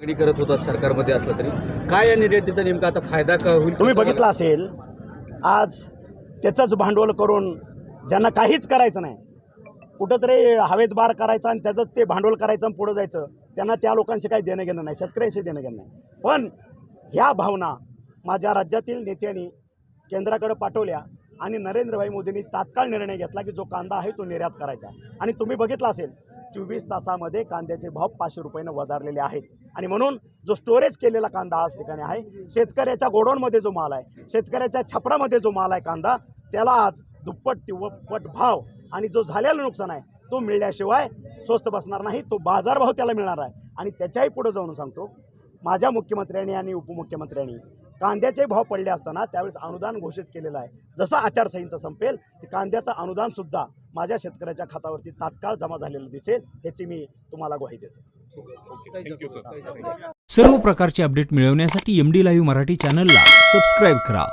मागणी करत होता सरकारमध्ये असलं तरी. काय या निर्यातीचा नेमका आता फायदा का होईल? तुम्ही बघितलं असेल आज त्याचंच भांडवल करून ज्यांना काहीच करायचं नाही कुठंतरी हवेत बार करायचं आणि त्याचंच ते भांडवल करायचं आणि पुढं जायचं त्यांना त्या लोकांशी काही देणं घेणं नाही शेतकऱ्यांशी देणं घेणं नाही. पण ह्या भावना माझ्या राज्यातील नेत्यांनी केंद्राकडे पाठवल्या आणि नरेंद्रभाई मोदींनी तात्काळ निर्णय घेतला की जो कांदा आहे तो निर्यात करायचा. आणि तुम्ही बघितलं असेल चोवीस तासामध्ये कांद्याचे भाव पाचशे रुपयानं वधारलेले आहेत. आणि म्हणून जो स्टोरेज केलेला कांदा आज ठिकाणी आहे शेतकऱ्याच्या गोडाऊनमध्ये जो माल आहे शेतकऱ्याच्या छपरामध्ये जो माल आहे कांदा त्याला आज दुप्पट तिप्पट भाव आणि जो झालेला नुकसान आहे तो मिळल्याशिवाय स्वस्त बसणार नाही तो बाजारभाव त्याला मिळणार आहे. आणि त्याच्याही पुढं जाऊन सांगतो माझ्या मुख्यमंत्र्यांनी आणि उपमुख्यमंत्र्यांनी कांद्याचे भाव पडले असताना त्यावेळेस अनुदान घोषित केलेलं आहे. जसं आचारसंहिता संपेल ते कांद्याचं अनुदानसुद्धा माझ्या शेतकऱ्याच्या खात्यावरती तात्काळ जमा झालेलं दिसेल ह्याची मी तुम्हाला ग्वाही देतो. सर्व प्रकारचे अपडेट मिळवण्यासाठी एम डी लाईव्ह मराठी चॅनलला सबस्क्राईब करा.